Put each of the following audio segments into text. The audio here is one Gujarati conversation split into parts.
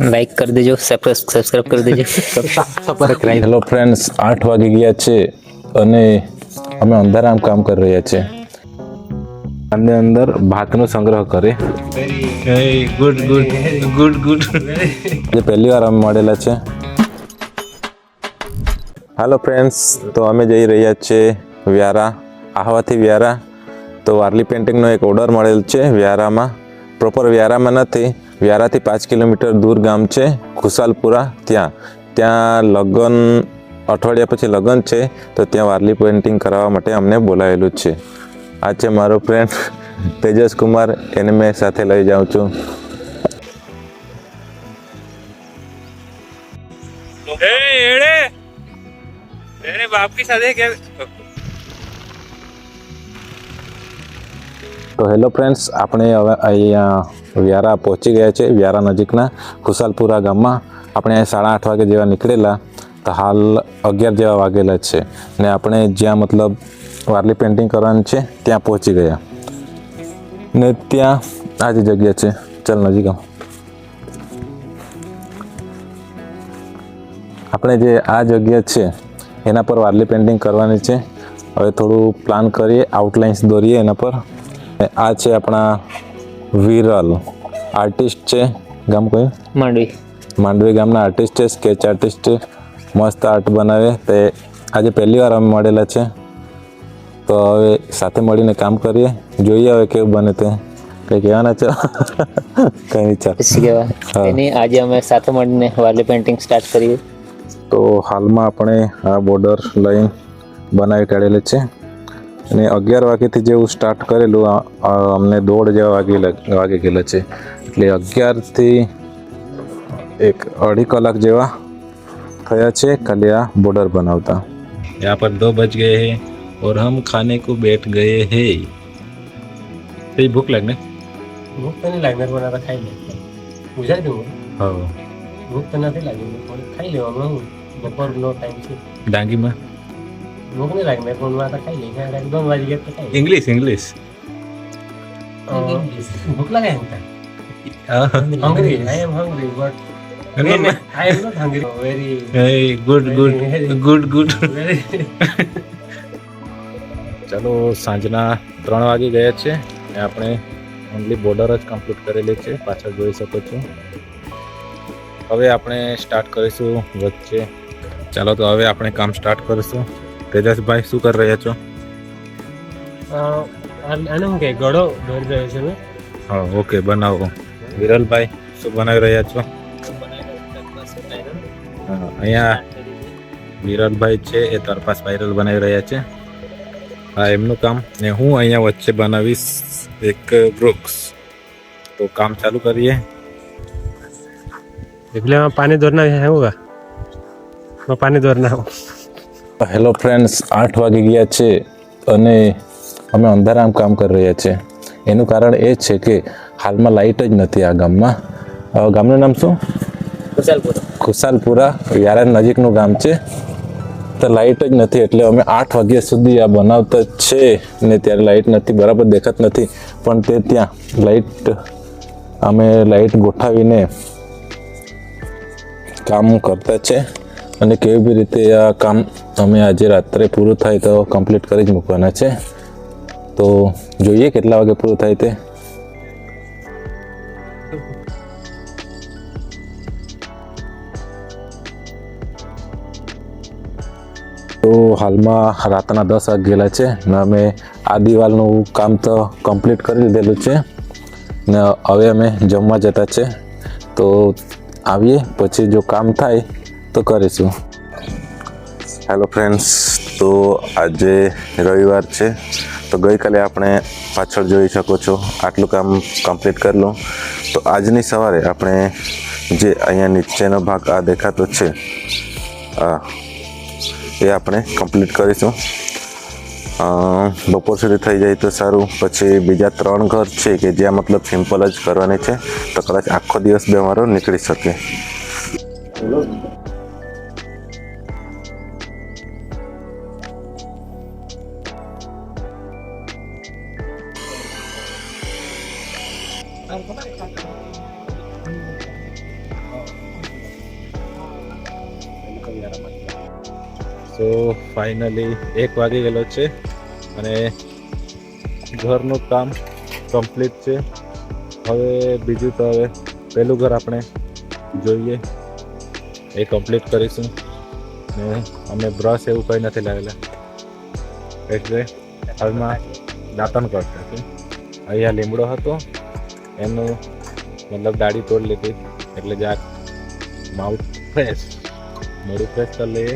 લાઈક કરી દેજો સબસ્ક્રાઇબ કરી દેજો. હેલો ફ્રેન્ડ્સ આઠ વાગી ગયા છે અને અમે અંધારામ કામ કરી રહ્યા છે. અને અંદર ભાતનો સંગ્રહ કરે. ગુડ ગુડ ગુડ ગુડ જે પહેલી વાર અમે મળેલા છે. હાલો ફ્રેન્ડ્સ તો અમે જઈ રહ્યા છીએ વ્યારા, આહવાથી વ્યારા. તો વારલી પેઇન્ટિંગનો એક ઓર્ડર મળેલ છે વ્યારામાં. પ્રોપર વ્યારામાં નથી વ્યારાથી પાંચ કિલોમીટર દૂર ગામ છે ખુશાલપુરા ત્યાં. ત્યાં લગ્ન અઠવાડિયા પછી લગ્ન છે તો ત્યાં વારલી પેઇન્ટિંગ કરાવવા માટે અમને બોલાવેલું છે. આ છે મારો ફ્રેન્ડ તેજસ કુમાર એને મેં સાથે લઈ જાઉં છું. તો હેલો ફ્રેન્ડ્સ આપણે હવે અહીંયા વ્યારા પહોંચી ગયા છે, વ્યારા નજીકના ખુશાલપુરા ગામમાં. આપણે સાડા આઠ વાગે જેવા નીકળેલા, તો હાલ અગિયાર જેવા વાગેલા છે. ને આપણે જ્યાં મતલબ વારલી પેઇન્ટિંગ કરવાની છે, ત્યાં પહોંચી ગયા. ને ત્યાં આ જે જગ્યા છે. ચાલ નજીક. આપણે જે આ જગ્યા છે, એના પર વારલી પેઇન્ટિંગ કરવાની છે. હવે થોડું પ્લાન કરીએ આઉટલાઇન્સ દોરીએ એના પર. આ છે આપણા વિરલ. આર્ટિસ્ટ છે. ગામ કયું? માંડવી. માંડવી ગામના આર્ટિસ્ટ છે સ્કેચ આર્ટિસ્ટ છે મસ્ત આર્ટ બનાવે. તે આજે પહેલી વાર અમે મળેલા છે. તો હવે સાથે મળીને કામ કરીએ. જોઈએ હવે કેવું બને તે. કંઈ કહેવાના છે? કંઈ નહીં ચાલ. કહેવાય. આજે અમે સાથે મળીને વાર્લી પેઇન્ટિંગ સ્ટાર્ટ કરીએ. તો હાલમાં આપણે આ બોર્ડર લાઈન બનાવી કાઢેલી છે. અને અગિયાર વાગ્યાથી જેવું સ્ટાર્ટ કરેલું આ- આ અમને દોઢ જેવા વાગી લાગ- વાગી ગયેલા છે એટલે અગિયારથી એક અઢી કલાક જેવા થયા છે ખાલી આ બોર્ડર બનાવતા यहाँ पर दो बज गए हैं और हम खाने को बैठ गए हैं तो भूख लगने ભૂખ તો નહીં લાગે પણ આ તો ખાઈ લે ગુજરાતી હું हाँ ભૂખ તો નથી લાગી પણ ખાઈ લેવાનું હું બપોરનો ટાઈમ છે डांगी में ભૂખ નહીં લાગે મેં ફોનમાં તો ખાઈ લઈ ખાઈ લાગે દો વાગી ગયા તો ખાઈ ઇંગ્લિશ ઇંગ્લિશ ભૂખ લાગે એમ તો hungry I am hungry but I am not hungry very good good good good ચાલો સાંજના ત્રણ વાગી ગયા છે. અને આપણે ઓનલી બોર્ડર જ કમ્પ્લીટ કરેલી છે. પાછળ જોઈ શકો છો. હવે આપણે સ્ટાર્ટ કરીશું વચ્ચે. ચાલો તો હવે આપણે કામ સ્ટાર્ટ કરીશું. તેજસભાઈ શું કરી રહ્યા છો? આને કે ગળો ભરી રહ્યો છે હા ઓકે બનાવો. વિરલભાઈ શું બનાવી રહ્યા છો? અહીંયા વિરલભાઈ છે એ તરપાસ વાયરલ બનાવી રહ્યા છે. હા એમનું કામ ને હું અહીંયા વચ્ચે બનાવીશ એક વૃક્ષ. તો કામ ચાલુ કરીએ. એટલે પાણી દોરના હોગા પાણી દોરના હેલો ફ્રેન્ડ્સ આઠ વાગી ગયા છે અને અમે અંધારામ કામ કરી રહ્યા છે. એનું કારણ એ છે કે હાલમાં લાઇટ જ નથી આ ગામમાં. ગામનું નામ શું? ખુશાલપુરા. ખુશાલપુરા વ્યારા નજીકનું ગામ છે. તો લાઇટ જ નથી એટલે અમે આઠ વાગ્યા સુધી આ બનાવતા છે ને ત્યારે લાઇટ નથી બરાબર દેખાત નથી. પણ તે ત્યાં લાઇટ અમે લાઇટ ગોઠાવીને કામ કરતા છે. અને કેવી રીતે આ કામ અમે આજે રાત્રે પૂરું થાય તો કમ્પ્લીટ કરી જ મૂકવાના છે. તો જોઈએ કેટલા વાગે પૂરું થાય તે. તો હાલમાં રાતના દસ વાગેલા છે ને અમે આ દિવાલનું કામ તો કમ્પ્લીટ કરી લીધેલું છે. ને હવે અમે જમવા જતા છે. તો આવીએ, પછી જો કામ થાય તો કરીશું. હેલો ફ્રેન્ડ્સ તો આજે રવિવાર છે. તો ગઈકાલે આપણે પાછળ જોઈ શકો છો, આટલું કામ કમ્પ્લીટ કરી લઉં. તો આજની સવારે આપણે જે અહીંયા નીચેનો ભાગ આ દેખાતો છે એ આપણે કમ્પ્લીટ કરીશું. બપોર સુધી થઈ જાય તો સારું. પછી બીજા ત્રણ ઘર છે કે જ્યાં મતલબ સિમ્પલ જ કરવાની છે, તો કદાચ આખો દિવસ બે મારો નીકળી શકે. તો ફાઇનલી એક વાગી ગયેલો છે અને ઘરનું કામ કમ્પ્લીટ છે. હવે બીજું તો હવે પહેલું ઘર આપણે જોઈએ. એ કમ્પ્લીટ કરીશું. ને અમે બ્રશ એવું કંઈ નથી લાવેલા. એટલે હાલમાં દાંતણ કરતા છે અહીંયા લીમડો હતો. એનું મતલબ દાઢી તોડ લીધી. એટલે જરાક માઉથ ફ્રેશ મોડું ફ્રેશ કરી લઈએ.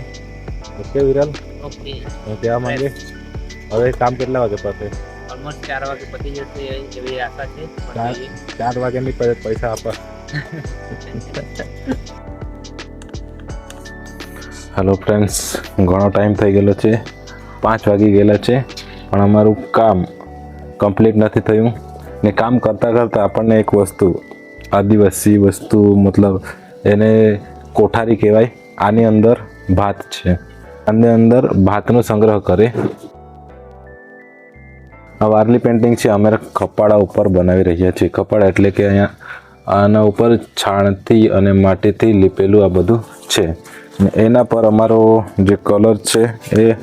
ઓકે વિરલ? ઓકે હું કહેવા માંગે? હવે કામ કેટલા વાગે પતે? ઓલમોસ્ટ ચાર વાગે પતી જશે એવી આશા છે ચાર ચાર વાગ્યાની પૈસા આપા. હેલો ફ્રેન્ડ્સ ઘણો ટાઈમ થઈ ગયેલો છે. પાંચ વાગી ગયેલા છે પણ અમારું કામ કમ્પ્લીટ નથી થયું. ને કામ કરતાં કરતાં આપણને એક વસ્તુ, આદિવાસી વસ્તુ, મતલબ એને કોઠારી કહેવાય, આની અંદર ભાત છે. આની અંદર ભાતનો સંગ્રહ કરે. આ વારલી પેઇન્ટિંગ છે, અમે કપાળા ઉપર બનાવી રહ્યા છીએ. કપાળા એટલે કે અહીંયા આના ઉપર છાણથી અને માટીથી લીપેલું આ બધું છે. એના પર અમારો જે કલર છે, એ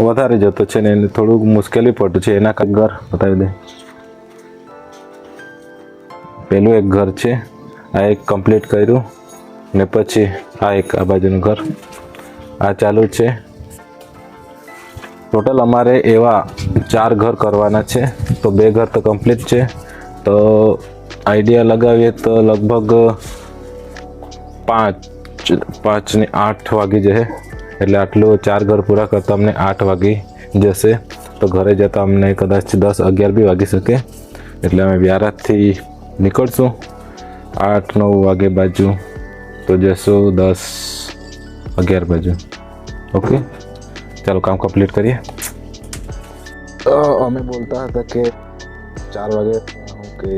વધારે જતો છે ને એને થોડુંક મુશ્કેલી પડતું છે. એના કગર બતાવી દે. પેલું એક ઘર છે, આ એક કમ્પ્લીટ કર્યું ને પછી આ એક આ બાજુનું ઘર. આ ચાલુ છે. ટોટલ અમારે એવા ચાર ઘર કરવાના છે, તો બે ઘર તો કમ્પ્લીટ છે. તો આઈડિયા લગાવીએ તો લગભગ પાંચ, પાંચને આઠ વાગી જશે. એટલે આટલું ચાર ઘર પૂરા કરતાં અમને આઠ વાગી જશે. તો ઘરે જતાં અમને કદાચ દસ, અગિયાર બી વાગી શકે. એટલે અમે વ્યારાથી નીકળશું? આઠ, નવ વાગે બાજુ. તો જશું દસ, અગિયાર બાજુ. ઓકે ચાલો, કામ કમ્પ્લીટ કરીએ. અમે બોલતા હતા કે ચાર વાગે હું કે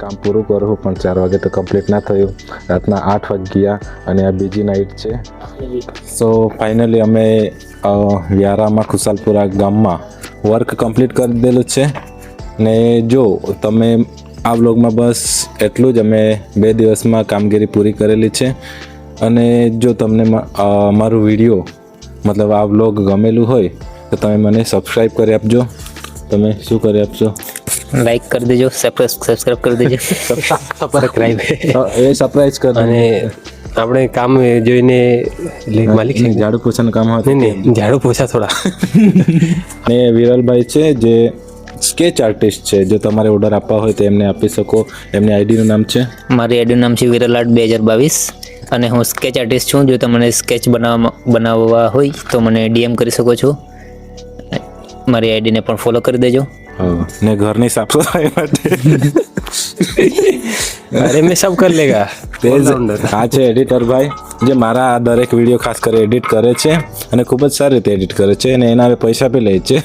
કામ પૂરું કરું, પણ ચાર વાગે તો કમ્પ્લીટ ના થયું. રાતના આઠ વાગ્યા અને આ બીજી નાઇટ છે. સો ફાઇનલી અમે વ્યારામાં ખુશાલપુરા ગામમાં વર્ક કમ્પ્લીટ કરી દેલું છે. ને જો, તમે આ બ્લોગમાં બસ એટલું જ. અમે બે દિવસમાં કામગીરી પૂરી કરેલી છે. અને જો તમને મારું વીડિયો મતલબ આ બ્લોગ ગમેલું હોય તો તમે મને સબસ્ક્રાઈબ કરી આપજો. તમે શું કરી આપશો? લાઈક કરી દેજો સબસ્ક્રાઇબ કરી દેજો. સબસ્ક્રાઇબ એ સરપ્રાઈઝ કર અને આપણે કામ જોઈને માલિક છે. ઝાડુ પોછાનું કામ હતું નહીં ઝાડુ પોછા થોડા. ને વિરલભાઈ છે જે સ્કેચ આર્ટિસ્ટ છે. જો તમારે ઓર્ડર આપવા હોય તો એમને આપી શકો. એમની આઈડીનું નામ છે? મારી આઈડીનું નામ છે વિરલાટ બે હજાર બાવીસ. અને હું સ્કેચ આર્ટિસ્ટ છું. જો તમને સ્કેચ બનાવવા બનાવવા હોય તો મને ડીએમ કરી શકો છો. મારી આઈડીને પણ ફોલો કરી દેજો. ને ઘરની સાફ સફાઈ માટે. અરે મેં સબ કર લેગા. તે જ આ છે એડિટર ભાઈ જે મારા આ દરેક વીડિયો ખાસ કરી એડિટ કરે છે અને ખૂબ જ સારી રીતે એડિટ કરે છે અને એના પૈસા બી લે છે.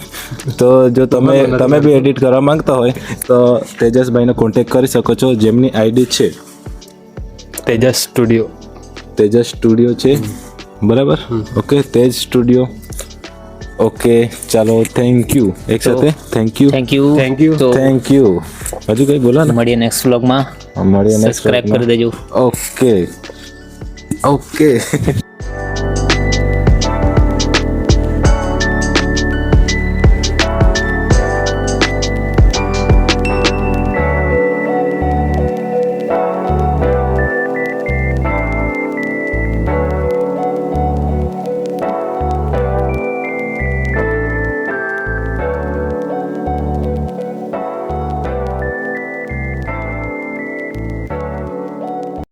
તો જો તમે તમે બી એડિટ કરવા માંગતા હોય તો તેજસભાઈનો કોન્ટેક્ટ કરી શકો છો જેમની આઈડી છે. તેજસ સ્ટુડિયો. તેજસ સ્ટુડિયો છે. બરાબર? Okay Tej studio. ઓકે ચાલો થેન્ક યુ એક સાથે thank you thank you thank you thank you હજુ કઈ બોલો ને મળીએ નેક્સ્ટ વ્લોગમાં મળીએ સબસ્ક્રાઇબ કરી દેજો. Okay okay